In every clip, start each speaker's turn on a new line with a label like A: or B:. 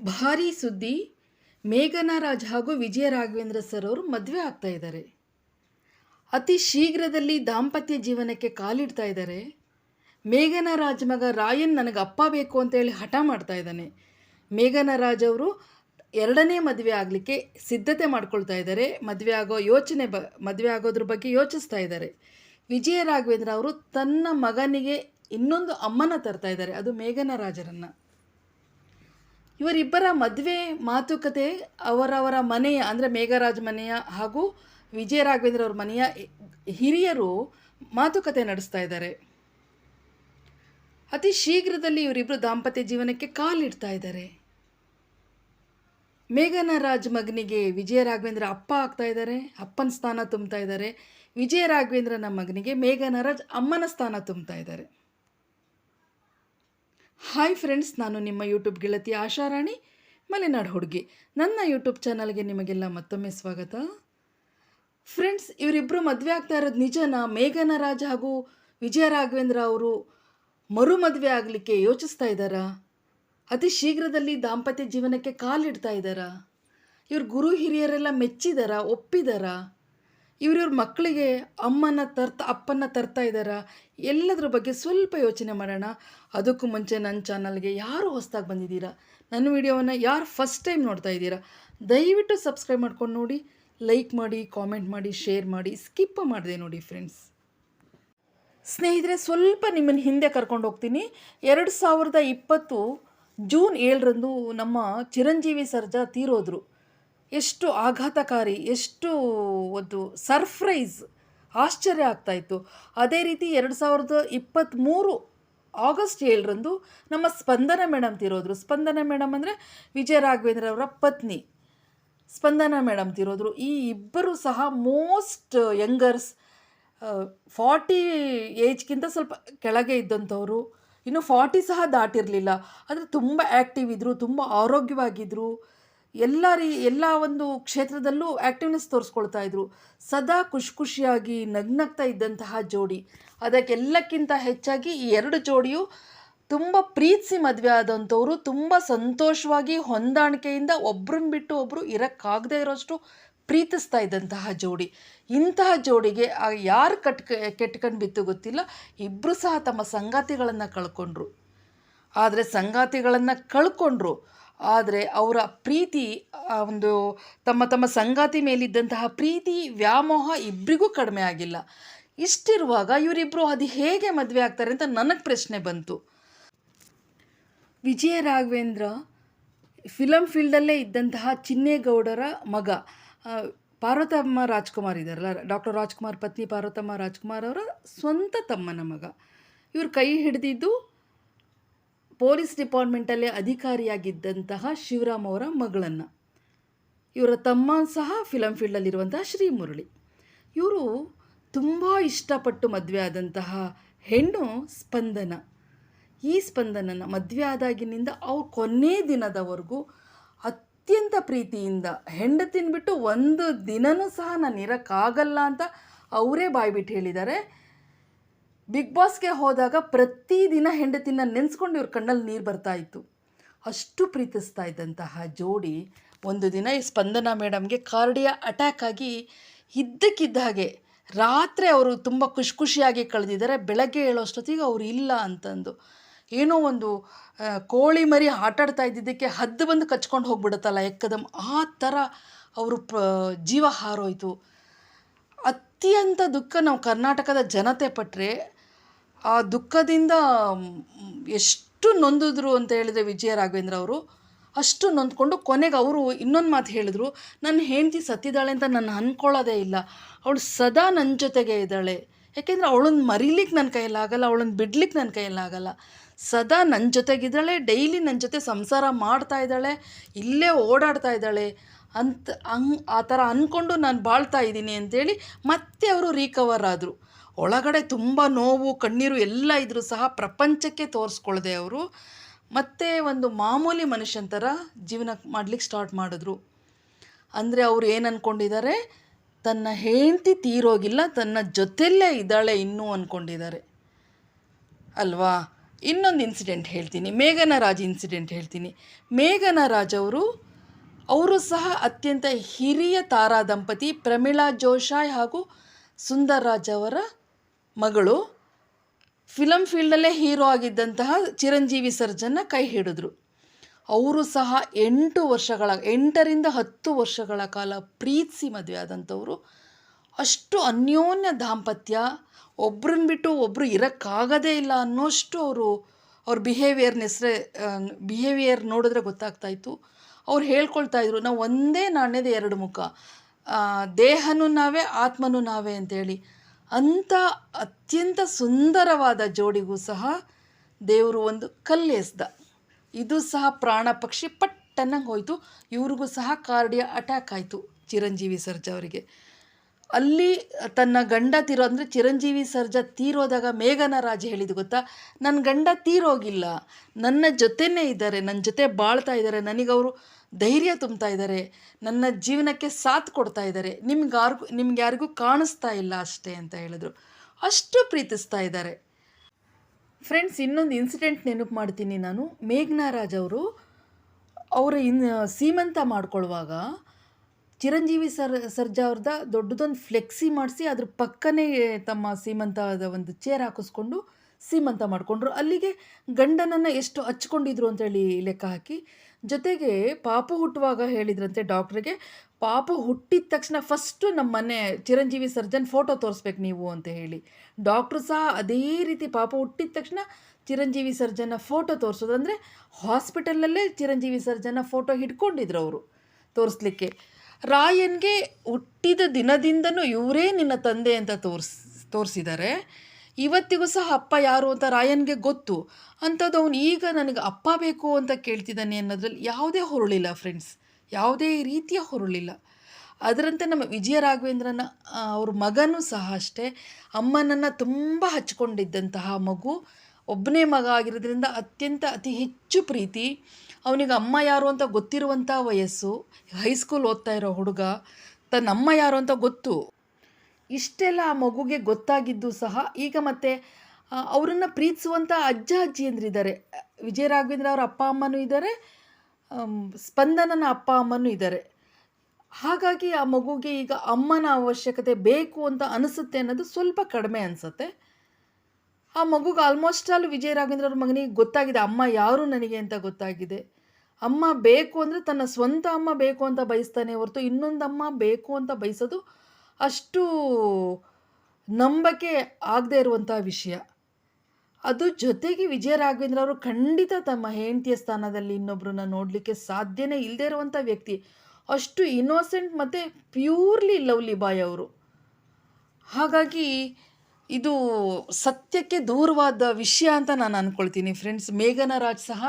A: ಭಾರಿ ಸುದ್ದಿ. ಮೇಘನಾ ರಾಜ್ ಹಾಗೂ ವಿಜಯ ರಾಘವೇಂದ್ರ ಸರ್ ಅವರು ಮದುವೆ ಆಗ್ತಾ ಇದ್ದಾರೆ. ಅತಿ ಶೀಘ್ರದಲ್ಲಿ ದಾಂಪತ್ಯ ಜೀವನಕ್ಕೆ ಕಾಲಿಡ್ತಾ ಇದ್ದಾರೆ. ಮೇಘನಾ ರಾಜ್ ಮಗ ರಾಯನ್ ನನಗೆ ಅಪ್ಪ ಬೇಕು ಅಂತೇಳಿ ಹಠ ಮಾಡ್ತಾ ಇದ್ದಾನೆ. ಮೇಘನಾ ರಾಜ್ ಅವರು ಎರಡನೇ ಮದುವೆ ಆಗಲಿಕ್ಕೆ ಸಿದ್ಧತೆ ಮಾಡ್ಕೊಳ್ತಾ ಇದ್ದಾರೆ. ಮದುವೆ ಆಗೋ ಯೋಚನೆ ಬ, ಮದುವೆ ಆಗೋದ್ರ ಬಗ್ಗೆ ಯೋಚಿಸ್ತಾ ಇದ್ದಾರೆ. ವಿಜಯ ರಾಘವೇಂದ್ರ ಅವರು ತನ್ನ ಮಗನಿಗೆ ಇನ್ನೊಂದು ಅಮ್ಮನ ತರ್ತಾ ಇದ್ದಾರೆ. ಅದು ಮೇಘನಾ ರಾಜರನ್ನು. ಇವರಿಬ್ಬರ ಮದುವೆ ಮಾತುಕತೆ ಅವರವರ ಮನೆಯ, ಅಂದರೆ ಮೇಘರಾಜ್ ಮನೆಯ ಹಾಗೂ ವಿಜಯ ರಾಘವೇಂದ್ರ ಅವ್ರ ಮನೆಯ ಹಿರಿಯರು ಮಾತುಕತೆ ನಡೆಸ್ತಾ ಇದ್ದಾರೆ. ಅತಿ ಶೀಘ್ರದಲ್ಲಿ ಇವರಿಬ್ಬರು ದಾಂಪತ್ಯ ಜೀವನಕ್ಕೆ ಕಾಲಿಡ್ತಾ ಇದ್ದಾರೆ. ಮೇಘನರಾಜ್ ಮಗನಿಗೆ ವಿಜಯ ರಾಘವೇಂದ್ರ ಅಪ್ಪ ಆಗ್ತಾ ಇದ್ದಾರೆ, ಅಪ್ಪನ ಸ್ಥಾನ ತುಂಬ್ತಾ ಇದ್ದಾರೆ. ವಿಜಯ ರಾಘವೇಂದ್ರನ ಮಗನಿಗೆ ಮೇಘನರಾಜ್ ಅಮ್ಮನ ಸ್ಥಾನ ತುಂಬ್ತಾ ಇದ್ದಾರೆ. ಹಾಯ್ ಫ್ರೆಂಡ್ಸ್, ನಾನು ನಿಮ್ಮ ಯೂಟ್ಯೂಬ್ ಗೆಳತಿ ಆಶಾರಾಣಿ ಮಲೆನಾಡು ಹುಡುಗಿ. ನನ್ನ ಯೂಟ್ಯೂಬ್ ಚಾನಲ್ಗೆ ನಿಮಗೆಲ್ಲ ಮತ್ತೊಮ್ಮೆ ಸ್ವಾಗತ. ಫ್ರೆಂಡ್ಸ್ ಇವರಿಬ್ಬರು ಮದುವೆ ಆಗ್ತಾ ಇರೋದು ನಿಜನಾ? ಮೇಘನ ರಾಜ್ ಹಾಗೂ ವಿಜಯ ರಾಘವೇಂದ್ರ ಅವರು ಮರು ಮದುವೆ ಆಗಲಿಕ್ಕೆ ಯೋಚಿಸ್ತಾ ಇದ್ದಾರಾ? ಅತಿ ಶೀಘ್ರದಲ್ಲಿ ದಾಂಪತ್ಯ ಜೀವನಕ್ಕೆ ಕಾಲಿಡ್ತಾ ಇದ್ದಾರಾ? ಇವ್ರ ಗುರು ಹಿರಿಯರೆಲ್ಲ ಮೆಚ್ಚಿದಾರಾ? ಒಪ್ಪಿದಾರಾ? ಇವ್ರಿವ್ರ ಮಕ್ಕಳಿಗೆ ಅಮ್ಮನ ತರ್ತ ಅಪ್ಪನ ತರ್ತಾ ಇದ್ದಾರಾ ಎಲ್ಲದರ ಬಗ್ಗೆ ಸ್ವಲ್ಪ ಯೋಚನೆ ಮಾಡೋಣ. ಅದಕ್ಕೂ ಮುಂಚೆ ನನ್ನ ಚಾನಲ್ಗೆ ಯಾರು ಹೊಸ್ದಾಗಿ ಬಂದಿದ್ದೀರಾ? ನನ್ನ ವಿಡಿಯೋವನ್ನು ಯಾರು ಫಸ್ಟ್ ಟೈಮ್ ನೋಡ್ತಾ ಇದ್ದೀರಾ? ದಯವಿಟ್ಟು ಸಬ್ಸ್ಕ್ರೈಬ್ ಮಾಡ್ಕೊಂಡು ನೋಡಿ, ಲೈಕ್ ಮಾಡಿ, ಕಾಮೆಂಟ್ ಮಾಡಿ, ಶೇರ್ ಮಾಡಿ, ಸ್ಕಿಪ್ ಮಾಡಿದೆ ನೋಡಿ ಫ್ರೆಂಡ್ಸ್. ಸ್ನೇಹಿತರೆ, ಸ್ವಲ್ಪ ನಿಮ್ಮನ್ನು ಹಿಂದೆ ಕರ್ಕೊಂಡು ಹೋಗ್ತೀನಿ. ಎರಡು ಸಾವಿರದ ಇಪ್ಪತ್ತು ಜೂನ್ ಏಳರಂದು ನಮ್ಮ ಚಿರಂಜೀವಿ ಸರ್ಜಾ ತೀರೋದ್ರು. ಎಷ್ಟು ಆಘಾತಕಾರಿ, ಎಷ್ಟು ಒಂದು ಸರ್ಪ್ರೈಸ್, ಆಶ್ಚರ್ಯ ಆಗ್ತಾಯಿತ್ತು ಅದೇ ರೀತಿ ಎರಡು ಸಾವಿರದ ಇಪ್ಪತ್ತ್ಮೂರು ಆಗಸ್ಟ್ ಏಳರಂದು ನಮ್ಮ ಸ್ಪಂದನ ಮೇಡಮ್ ತಿರೋದ್ರು. ಸ್ಪಂದನ ಮೇಡಮ್ ಅಂದರೆ ವಿಜಯ ರಾಘವೇಂದ್ರ ಅವರ ಪತ್ನಿ. ಸ್ಪಂದನ ಮೇಡಮ್ ತಿರೋದ್ರು. ಈ ಇಬ್ಬರು ಸಹ ಮೋಸ್ಟ್ ಯಂಗರ್ಸ್ ಫಾರ್ಟಿ ಏಜ್ಗಿಂತ ಸ್ವಲ್ಪ ಕೆಳಗೆ ಇದ್ದಂಥವರು. ಇನ್ನು ಫಾರ್ಟಿ ಸಹ ದಾಟಿರಲಿಲ್ಲ. ಅಂದರೆ ತುಂಬ ಆ್ಯಕ್ಟಿವ್ ಇದ್ದರು ತುಂಬ ಆರೋಗ್ಯವಾಗಿದ್ದರು ಎಲ್ಲ ರೀ, ಎಲ್ಲ ಒಂದು ಕ್ಷೇತ್ರದಲ್ಲೂ ಆ್ಯಕ್ಟಿವ್ನೆಸ್ ತೋರಿಸ್ಕೊಳ್ತಾ ಇದ್ರು. ಸದಾ ಖುಷಿ ಖುಷಿಯಾಗಿ ನಗ್ನಗ್ತಾ ಇದ್ದಂತಹ ಜೋಡಿ. ಅದಕ್ಕೆಲ್ಲಕ್ಕಿಂತ ಹೆಚ್ಚಾಗಿ ಈ ಎರಡು ಜೋಡಿಯು ತುಂಬ ಪ್ರೀತಿಸಿ ಮದುವೆ ಆದಂಥವರು, ತುಂಬ ಸಂತೋಷವಾಗಿ ಹೊಂದಾಣಿಕೆಯಿಂದ ಒಬ್ರನ್ನ ಬಿಟ್ಟು ಒಬ್ಬರು ಇರೋಕ್ಕಾಗದೇ ಇರೋಷ್ಟು ಪ್ರೀತಿಸ್ತಾ ಇದ್ದಂತಹ ಜೋಡಿ. ಇಂತಹ ಜೋಡಿಗೆ ಯಾರು ಕಟ್ ಕೆಟ್ಕೊಂಡು ಬಿತ್ತು ಗೊತ್ತಿಲ್ಲ ಇಬ್ಬರು ಸಹ ತಮ್ಮ ಸಂಗಾತಿಗಳನ್ನು ಕಳ್ಕೊಂಡ್ರು. ಆದರೆ ಸಂಗಾತಿಗಳನ್ನು ಕಳ್ಕೊಂಡ್ರು. ಆದರೆ ಅವರ ಪ್ರೀತಿ ಒಂದು ತಮ್ಮ ತಮ್ಮ ಸಂಗಾತಿ ಮೇಲಿದ್ದಂತಹ ಪ್ರೀತಿ, ವ್ಯಾಮೋಹ ಇಬ್ಬರಿಗೂ ಕಡಿಮೆ ಆಗಿಲ್ಲ. ಇಷ್ಟಿರುವಾಗ ಇವರಿಬ್ಬರು ಅದು ಹೇಗೆ ಮದುವೆ ಆಗ್ತಾರೆ ಅಂತ ನನಗೆ ಪ್ರಶ್ನೆ ಬಂತು. ವಿಜಯ ರಾಘವೇಂದ್ರ ಫಿಲಮ್ ಫೀಲ್ಡಲ್ಲೇ ಇದ್ದಂತಹ ಚಿನ್ನೇಗೌಡರ ಮಗ ಪಾರ್ವತಮ್ಮ ರಾಜ್ಕುಮಾರ್ ಇದ್ದಾರಲ್ಲ ಡಾಕ್ಟರ್ ರಾಜ್ಕುಮಾರ್, ಪತ್ನಿ ಪಾರ್ವತಮ್ಮ ರಾಜ್ಕುಮಾರ್ ಅವರ ಸ್ವಂತ ತಮ್ಮನ ಮಗ. ಇವರು ಕೈ ಹಿಡಿದಿದ್ದು ಪೊಲೀಸ್ ಡಿಪಾರ್ಟ್ಮೆಂಟಲ್ಲೇ ಅಧಿಕಾರಿಯಾಗಿದ್ದಂತಹ ಶಿವರಾಮ್ ಅವರ ಮಗಳನ್ನು. ಇವರ ತಮ್ಮ ಸಹ ಫಿಲಮ್ ಫೀಲ್ಡಲ್ಲಿರುವಂತಹ ಶ್ರೀಮುರಳಿ ಇವರು ತುಂಬ ಇಷ್ಟಪಟ್ಟು ಮದುವೆ ಆದಂತಹ ಹೆಣ್ಣು ಸ್ಪಂದನ. ಈ ಸ್ಪಂದನನ ಮದುವೆ ಆದಾಗಿನಿಂದ ಅವ್ರು ಕೊನೆ ದಿನದವರೆಗೂ ಅತ್ಯಂತ ಪ್ರೀತಿಯಿಂದ ಹೆಂಡತಿನ ಬಿಟ್ಟು ಒಂದು ದಿನನೂ ಸಹ ನಾನು ಇರೋಕ್ಕಾಗಲ್ಲ ಅಂತ ಅವರೇ ಬಾಯ್ಬಿಟ್ಟು ಹೇಳಿದ್ದಾರೆ. ಬಿಗ್ ಬಾಸ್ಗೆ ಹೋದಾಗ ಪ್ರತಿದಿನ ಹೆಂಡತಿನ ನೆನೆಸ್ಕೊಂಡು ಇವ್ರ ಕಣ್ಣಲ್ಲಿ ನೀರು ಬರ್ತಾ ಇತ್ತು. ಅಷ್ಟು ಪ್ರೀತಿಸ್ತಾ ಇದ್ದಂತಹ ಜೋಡಿ ಒಂದು ದಿನ ಈ ಸ್ಪಂದನಾ ಮೇಡಮ್ಗೆ ಕಾರ್ಡಿಯ ಅಟ್ಯಾಕ್ ಆಗಿ ಇದ್ದಕ್ಕಿದ್ದ ಹಾಗೆ ರಾತ್ರಿ ಅವರು ತುಂಬ ಖುಷಿ ಖುಷಿಯಾಗಿ ಕಳೆದಿದ್ದಾರೆ. ಬೆಳಗ್ಗೆ ಹೇಳೋಷ್ಟೊತ್ತಿಗೆ ಅವರು ಇಲ್ಲ ಅಂತಂದು. ಏನೋ ಒಂದು ಕೋಳಿ ಮರಿ ಆಟಾಡ್ತಾ ಇದ್ದಿದ್ದಕ್ಕೆ ಹದ್ದು ಬಂದು ಕಚ್ಕೊಂಡು ಹೋಗ್ಬಿಡುತ್ತಲ್ಲ ಎಕ್ಕದಮ್. ಆ ಥರ ಅವರು ಪ, ಜೀವ ಹಾರೋಯಿತು. ಅತ್ಯಂತ ದುಃಖ ನಾವು ಕರ್ನಾಟಕದ ಜನತೆ ಪಟ್ಟರೆ ಆ ದುಃಖದಿಂದ ಎಷ್ಟು ನೊಂದಿದ್ರು ಅಂತ ಹೇಳಿದರೆ ವಿಜಯ ರಾಘವೇಂದ್ರ ಅವರು, ಅಷ್ಟು ನೊಂದ್ಕೊಂಡು ಕೊನೆಗೆ ಅವರು ಇನ್ನೊಂದು ಮಾತು ಹೇಳಿದ್ರು ನನ್ನ ಹೆಂಡತಿ ಸತ್ತಿದ್ದಾಳೆ ಅಂತ ನಾನು ಅಂದ್ಕೊಳ್ಳೋದೇ ಇಲ್ಲ. ಅವಳು ಸದಾ ನನ್ನ ಜೊತೆಗೆ ಇದ್ದಾಳೆ. ಯಾಕೆಂದರೆ ಅವಳನ್ನ ಮರೀಲಿಕ್ಕೆ ನನ್ನ ಕೈಯಲ್ಲಾಗಲ್ಲ ಅವಳನ್ನ ಬಿಡ್ಲಿಕ್ಕೆ ನನ್ನ ಕೈಯಲ್ಲಾಗಲ್ಲ ಸದಾ ನನ್ನ ಜೊತೆಗಿದ್ದಾಳೆ, ಡೈಲಿ ನನ್ನ ಜೊತೆ ಸಂಸಾರ ಮಾಡ್ತಾ ಇದ್ದಾಳೆ, ಇಲ್ಲೇ ಓಡಾಡ್ತಾ ಇದ್ದಾಳೆ ಅಂತ ಹಂಗ್ ಆ ಥರ ಅಂದ್ಕೊಂಡು ನಾನು ಬಾಳ್ತಾ ಇದ್ದೀನಿ ಅಂತೇಳಿ ಮತ್ತೆ ಅವರು ರೀಕವರ್ ಆದರು. ಒಳಗಡೆ ತುಂಬ ನೋವು, ಕಣ್ಣೀರು ಎಲ್ಲ ಇದ್ದರೂ ಸಹ ಪ್ರಪಂಚಕ್ಕೆ ತೋರಿಸ್ಕೊಳ್ದೆ ಅವರು. ಮತ್ತೆ ಒಂದು ಮಾಮೂಲಿ ಮನುಷ್ಯನ ಥರ ಜೀವನ ಮಾಡ್ಲಿಕ್ಕೆ ಸ್ಟಾರ್ಟ್ ಮಾಡಿದ್ರು. ಅಂದರೆ ಅವರು ಏನು ಅಂದ್ಕೊಂಡಿದ್ದಾರೆ ತನ್ನ ಹೆಂಡತಿ ತೀರೋಗಿಲ್ಲ, ತನ್ನ ಜೊತೆಯಲ್ಲೇ ಇದ್ದಾಳೆ ಇನ್ನೂ ಅಂದ್ಕೊಂಡಿದ್ದಾರೆ ಅಲ್ವಾ? ಇನ್ನೊಂದು ಇನ್ಸಿಡೆಂಟ್ ಹೇಳ್ತೀನಿ. ಮೇಘನ ರಾಜ್ ಇನ್ಸಿಡೆಂಟ್ ಹೇಳ್ತೀನಿ. ಮೇಘನ ರಾಜ್ ಅವರು ಅವರು ಸಹ ಅತ್ಯಂತ ಹಿರಿಯ ತಾರಾ ದಂಪತಿ ಪ್ರಮೀಳಾ ಜೋಶಾಯ್ ಹಾಗೂ ಸುಂದರ್ ರಾಜ್ ಅವರ ಮಗಳು ಫಿಲಮ್ ಫೀಲ್ಡಲ್ಲೇ ಹೀರೋ ಆಗಿದ್ದಂತಹ ಚಿರಂಜೀವಿ ಸರ್ಜನ್ನ ಕೈ ಹಿಡಿದ್ರು. ಅವರು ಸಹ ಎಂಟು ವರ್ಷಗಳ, ಎಂಟರಿಂದ ಹತ್ತು ವರ್ಷಗಳ ಕಾಲ ಪ್ರೀತಿಸಿ ಮದುವೆ ಆದಂಥವರು. ಅಷ್ಟು ಅನ್ಯೋನ್ಯ ದಾಂಪತ್ಯ. ಒಬ್ರನ್ನ ಬಿಟ್ಟು ಒಬ್ಬರು ಇರೋಕ್ಕಾಗದೇ ಇಲ್ಲ ಅನ್ನೋಷ್ಟು ಅವರು, ಅವ್ರ ಬಿಹೇವಿಯರ್ನ ಹೆಸರೇ ಬಿಹೇವಿಯರ್ ನೋಡಿದ್ರೆ ಗೊತ್ತಾಗ್ತಾ ಇತ್ತು. ಅವ್ರು ಹೇಳ್ಕೊಳ್ತಾ ಇದ್ರು, ನಾವು ಒಂದೇ ನಾಣ್ಯದ ಎರಡು ಮುಖ. ದೇಹನೂ ನಾವೇ, ಆತ್ಮನೂ ನಾವೇ ಅಂತೇಳಿ. ಅಂಥ ಅತ್ಯಂತ ಸುಂದರವಾದ ಜೋಡಿಗೂ ಸಹ ದೇವರು ಒಂದು ಕಲ್ಲೆಸ್ದ ಇದು ಸಹ ಪ್ರಾಣ ಪಕ್ಷಿ ಪಟ್ಟನ್ನಂಗೆ ಹೋಯಿತು. ಇವ್ರಿಗೂ ಸಹ ಕಾರ್ಡಿಯ ಅಟ್ಯಾಕ್ ಆಯಿತು ಚಿರಂಜೀವಿ ಸರ್ಜಾ ಅವರಿಗೆ. ಅಲ್ಲಿ ತನ್ನ ಗಂಡ ತೀರೋ ಅಂದರೆ ಚಿರಂಜೀವಿ ಸರ್ಜಾ ತೀರೋದಾಗ ಮೇಘನ ರಾಜ ಹೇಳಿದ್ದು ಗೊತ್ತಾ? ನನ್ನ ಗಂಡ ತೀರೋಗಿಲ್ಲ. ನನ್ನ ಜೊತೆನೇ ಇದ್ದಾರೆ. ನನ್ನ ಜೊತೆ ಬಾಳ್ತಾ ಇದ್ದಾರೆ. ನನಗವರು ಧೈರ್ಯ ತುಂಬ್ತಾ ಇದ್ದಾರೆ. ನನ್ನ ಜೀವನಕ್ಕೆ ಸಾಥ್ ಕೊಡ್ತಾ ಇದ್ದಾರೆ. ನಿಮ್ಗಾರ್ಗೂ ನಿಮ್ಗೆ ಯಾರಿಗೂ ಕಾಣಿಸ್ತಾ ಇಲ್ಲ ಅಷ್ಟೇ ಅಂತ ಹೇಳಿದ್ರು. ಅಷ್ಟು ಪ್ರೀತಿಸ್ತಾ ಇದ್ದಾರೆ. ಫ್ರೆಂಡ್ಸ್ ಇನ್ನೊಂದು ಇನ್ಸಿಡೆಂಟ್ ನೆನಪು ಮಾಡ್ತೀನಿ ನಾನು. ಮೇಘನಾರಾಜ್ ಅವರು, ಅವರ ಇನ್, ಸೀಮಂತ ಮಾಡ್ಕೊಳ್ಳುವಾಗ ಚಿರಂಜೀವಿ ಸರ್, ಸರ್ಜಾ ಅವ್ರದ ದೊಡ್ಡದೊಂದು ಫ್ಲೆಕ್ಸಿ ಮಾಡಿಸಿ ಅದ್ರ ಪಕ್ಕನೇ ತಮ್ಮ ಸೀಮಂತದ ಒಂದು ಚೇರ್ ಹಾಕಿಸ್ಕೊಂಡು ಸೀಮಂತ ಮಾಡಿಕೊಂಡ್ರು. ಅಲ್ಲಿಗೆ ಗಂಡನನ್ನು ಎಷ್ಟು ಹಚ್ಕೊಂಡಿದ್ರು ಅಂತೇಳಿ ಲೆಕ್ಕ ಹಾಕಿ ಜೊತೆಗೆ ಪಾಪ ಹುಟ್ಟುವಾಗ ಹೇಳಿದ್ರಂತೆ ಡಾಕ್ಟ್ರಿಗೆ, ಪಾಪ ಹುಟ್ಟಿದ ತಕ್ಷಣ ಫಸ್ಟು ನಮ್ಮ ಮನೆ ಚಿರಂಜೀವಿ ಸರ್ಜನ್ ಫೋಟೋ ತೋರಿಸ್ಬೇಕು ನೀವು ಅಂತ ಹೇಳಿ. ಡಾಕ್ಟ್ರು ಸಹ ಅದೇ ರೀತಿ ಪಾಪ ಹುಟ್ಟಿದ ತಕ್ಷಣ ಚಿರಂಜೀವಿ ಸರ್ಜನ್ನ ಫೋಟೋ ತೋರಿಸೋದು ಅಂದರೆ ಹಾಸ್ಪಿಟಲಲ್ಲೇ ಚಿರಂಜೀವಿ ಸರ್ಜನ್ನ ಫೋಟೋ ಹಿಡ್ಕೊಂಡಿದ್ರು ಅವರು ತೋರಿಸ್ಲಿಕ್ಕೆ. ರಾಯನ್ಗೆ ಹುಟ್ಟಿದ ದಿನದಿಂದನೂ ಇವರೇ ನಿನ್ನ ತಂದೆ ಅಂತ ತೋರಿಸ್, ತೋರಿಸಿದ್ದಾರೆ. ಇವತ್ತಿಗೂ ಸಹ ಅಪ್ಪ ಯಾರು ಅಂತ ರಾಯನ್ಗೆ ಗೊತ್ತು. ಅಂಥದ್ದು ಅವನು ಈಗ ನನಗೆ ಅಪ್ಪ ಬೇಕು ಅಂತ ಕೇಳ್ತಿದ್ದಾನೆ ಅನ್ನೋದ್ರಲ್ಲಿ ಯಾವುದೇ ಹೊರಳಿಲ್ಲ ಫ್ರೆಂಡ್ಸ್ ಯಾವುದೇ ರೀತಿಯ ಹೊರಳಿಲ್ಲ. ಅದರಂತೆ ನಮ್ಮ ವಿಜಯ ರಾಘವೇಂದ್ರನ ಅವ್ರ ಮಗನೂ ಸಹ ಅಷ್ಟೇ. ಅಮ್ಮನನ್ನು ತುಂಬ ಹಚ್ಕೊಂಡಿದ್ದಂತಹ ಮಗು. ಒಬ್ಬನೇ ಮಗ ಆಗಿರೋದ್ರಿಂದ ಅತ್ಯಂತ ಅತಿ ಹೆಚ್ಚು ಪ್ರೀತಿ. ಅವನಿಗೆ ಅಮ್ಮ ಯಾರು ಅಂತ ಗೊತ್ತಿರುವಂಥ ವಯಸ್ಸು. ಹೈಸ್ಕೂಲ್ ಓದ್ತಾ ಇರೋ ಹುಡುಗ. ತನ್ನ ಅಮ್ಮ ಯಾರು ಅಂತ ಗೊತ್ತು. ಇಷ್ಟೆಲ್ಲ ಆ ಮಗುಗೆ ಗೊತ್ತಾಗಿದ್ದು ಸಹ ಈಗ ಮತ್ತೆ ಅವರನ್ನು ಪ್ರೀತಿಸುವಂಥ ಅಜ್ಜ ಅಜ್ಜಿಯಂದ್ರಿದ್ದಾರೆ ವಿಜಯ ರಾಘವೇಂದ್ರ ಅವರ ಅಪ್ಪ ಅಮ್ಮನೂ ಇದ್ದಾರೆ ಸ್ಪಂದನನ ಅಪ್ಪ ಅಮ್ಮನೂ ಇದ್ದಾರೆ ಹಾಗಾಗಿ ಆ ಮಗುಗೆ ಈಗ ಅಮ್ಮನ ಅವಶ್ಯಕತೆ ಬೇಕು ಅಂತ ಅನಿಸುತ್ತೆ ಅನ್ನೋದು ಸ್ವಲ್ಪ ಕಡಿಮೆ ಅನಿಸುತ್ತೆ. ಆ ಮಗುಗೆ ಆಲ್ಮೋಸ್ಟ್ ಆಲ್ ವಿಜಯ ರಾಘವೇಂದ್ರ ಅವ್ರ ಮಗನಿಗೆ ಗೊತ್ತಾಗಿದೆ, ಅಮ್ಮ ಯಾರು ನನಗೆ ಅಂತ ಗೊತ್ತಾಗಿದೆ. ಅಮ್ಮ ಬೇಕು ಅಂದರೆ ತನ್ನ ಸ್ವಂತ ಅಮ್ಮ ಬೇಕು ಅಂತ ಬಯಸ್ತಾನೆ ಹೊರತು ಇನ್ನೊಂದು ಅಮ್ಮ ಬೇಕು ಅಂತ ಬಯಸೋದು ಅಷ್ಟು ನಂಬಕ್ಕೆ ಆಗದೇ ಇರುವಂಥ ವಿಷಯ. ಅದು ಜೊತೆಗೆ ವಿಜಯ ರಾಘವೇಂದ್ರ ಅವರು ಖಂಡಿತ ತಮ್ಮ ಹೆಂಡತಿಯ ಸ್ಥಾನದಲ್ಲಿ ಇನ್ನೊಬ್ಬರನ್ನ ನೋಡಲಿಕ್ಕೆ ಸಾಧ್ಯನೇ ಇಲ್ಲದೇ ಇರುವಂಥ ವ್ಯಕ್ತಿ. ಅಷ್ಟು ಇನ್ನೋಸೆಂಟ್ ಮತ್ತು ಪ್ಯೂರ್ಲಿ ಲವ್ಲಿ ಬಾಯ್ ಅವರು. ಹಾಗಾಗಿ ಇದು ಸತ್ಯಕ್ಕೆ ದೂರವಾದ ವಿಷಯ ಅಂತ ನಾನು ಅಂದ್ಕೊಳ್ತೀನಿ ಫ್ರೆಂಡ್ಸ್ ಮೇಘನ ರಾಜ್ ಸಹ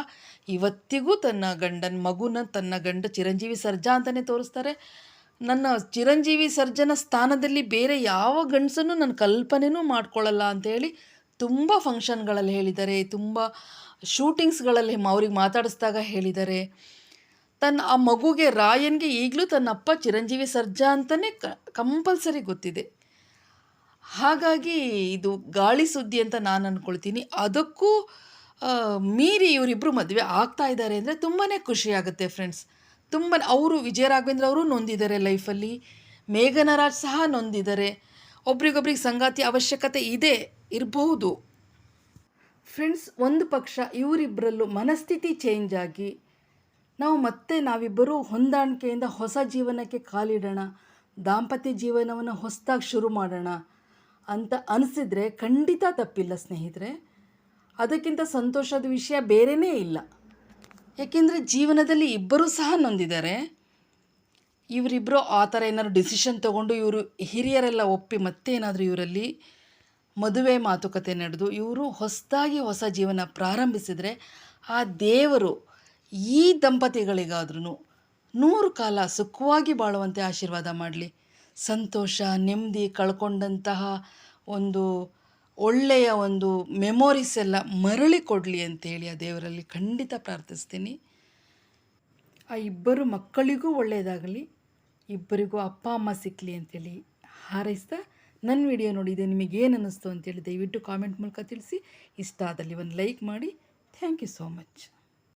A: ಇವತ್ತಿಗೂ ತನ್ನ ಗಂಡನ ಮಗುನ, ತನ್ನ ಗಂಡ ಚಿರಂಜೀವಿ ಸರ್ಜಾ ಅಂತಲೇ ತೋರಿಸ್ತಾರೆ. ನನ್ನ ಚಿರಂಜೀವಿ ಸರ್ಜನ ಸ್ಥಾನದಲ್ಲಿ ಬೇರೆ ಯಾವ ಗಂಡಸನ್ನು ನಾನು ಕಲ್ಪನೆನೂ ಮಾಡ್ಕೊಳ್ಳಲ್ಲ ಅಂತೇಳಿ ತುಂಬ ಫಂಕ್ಷನ್ಗಳಲ್ಲಿ ಹೇಳಿದ್ದಾರೆ ತುಂಬ ಶೂಟಿಂಗ್ಸ್ಗಳಲ್ಲಿ ಅವ್ರಿಗೆ ಮಾತಾಡಿಸ್ದಾಗ ಹೇಳಿದ್ದಾರೆ ತನ್ನ ಆ ಮಗುಗೆ ರಾಯನ್ಗೆ ಈಗಲೂ ತನ್ನ ಅಪ್ಪ ಚಿರಂಜೀವಿ ಸರ್ಜಾ ಅಂತಲೇ ಕಂಪಲ್ಸರಿ ಗೊತ್ತಿದೆ. ಹಾಗಾಗಿ ಇದು ಗಾಳಿ ಸುದ್ದಿ ಅಂತ ನಾನು ಅಂದ್ಕೊಳ್ತೀನಿ ಅದಕ್ಕೂ ಮೀರಿ ಇವರಿಬ್ಬರು ಮದುವೆ ಆಗ್ತಾ ಇದ್ದಾರೆ ಅಂದರೆ ತುಂಬಾ ಖುಷಿಯಾಗುತ್ತೆ ಫ್ರೆಂಡ್ಸ್. ತುಂಬ ಅವರು ವಿಜಯ ರಾಘವೇಂದ್ರ ಅವರು ನೊಂದಿದ್ದಾರೆ ಲೈಫಲ್ಲಿ ಮೇಘನರಾಜ್ ಸಹ ನೊಂದಿದ್ದಾರೆ. ಒಬ್ರಿಗೊಬ್ರಿಗೆ ಸಂಗಾತಿ ಅವಶ್ಯಕತೆ ಇದೆ, ಇರಬಹುದು. ಫ್ರೆಂಡ್ಸ್ ಒಂದು ಪಕ್ಷ ಇವರಿಬ್ಬರಲ್ಲೂ ಮನಸ್ಥಿತಿ ಚೇಂಜ್ ಆಗಿ, ನಾವು ಮತ್ತೆ ನಾವಿಬ್ಬರೂ ಹೊಂದಾಣಿಕೆಯಿಂದ ಹೊಸ ಜೀವನಕ್ಕೆ ಕಾಲಿಡೋಣ, ದಾಂಪತ್ಯ ಜೀವನವನ್ನು ಹೊಸದಾಗಿ ಶುರು ಮಾಡೋಣ ಅಂತ ಅನಿಸಿದರೆ ಖಂಡಿತ ತಪ್ಪಿಲ್ಲ ಸ್ನೇಹಿತರೆ. ಅದಕ್ಕಿಂತ ಸಂತೋಷದ ವಿಷಯ ಬೇರೆಯೇ ಇಲ್ಲ. ಯಾಕೆಂದರೆ ಜೀವನದಲ್ಲಿ ಇಬ್ಬರೂ ಸಹ ನೊಂದಿದ್ದಾರೆ. ಇವರಿಬ್ಬರು ಆ ಥರ ಏನಾದ್ರು ಡಿಸಿಷನ್ ತೊಗೊಂಡು ಇವರು ಹಿರಿಯರೆಲ್ಲ ಒಪ್ಪಿ ಮತ್ತೇನಾದರೂ ಇವರಲ್ಲಿ ಮದುವೆ ಮಾತುಕತೆ ನಡೆದು ಇವರು ಹೊಸದಾಗಿ ಹೊಸ ಜೀವನ ಪ್ರಾರಂಭಿಸಿದರೆ ಆ ದೇವರು ಈ ದಂಪತಿಗಳಿಗಾದ್ರೂ ನೂರು ಕಾಲ ಸುಖವಾಗಿ ಬಾಳುವಂತೆ ಆಶೀರ್ವಾದ ಮಾಡಲಿ. ಸಂತೋಷ, ನೆಮ್ಮದಿ, ಕಳ್ಕೊಂಡಂತಹ ಒಂದು ಒಳ್ಳೆಯ ಒಂದು ಮೆಮೊರೀಸ್ ಎಲ್ಲ ಮರಳಿ ಕೊಡಲಿ ಅಂತೇಳಿ ಆ ದೇವರಲ್ಲಿ ಖಂಡಿತ ಪ್ರಾರ್ಥಿಸ್ತೀನಿ. ಆ ಇಬ್ಬರು ಮಕ್ಕಳಿಗೂ ಒಳ್ಳೆಯದಾಗಲಿ, ಇಬ್ಬರಿಗೂ ಅಪ್ಪ, ಅಮ್ಮ ಸಿಕ್ಕಲಿ ಅಂತೇಳಿ ಹಾರೈಸ್ತಾ ನನ್ನ ವಿಡಿಯೋ ನೋಡಿದೆ ನಿಮಗೇನು ಅನ್ನಿಸ್ತು ಅಂತೇಳಿ ದಯವಿಟ್ಟು ಕಾಮೆಂಟ್ ಮೂಲಕ ತಿಳಿಸಿ. ಇಷ್ಟ ಆದಲ್ಲಿ ಒಂದು ಲೈಕ್ ಮಾಡಿ. Thank you so much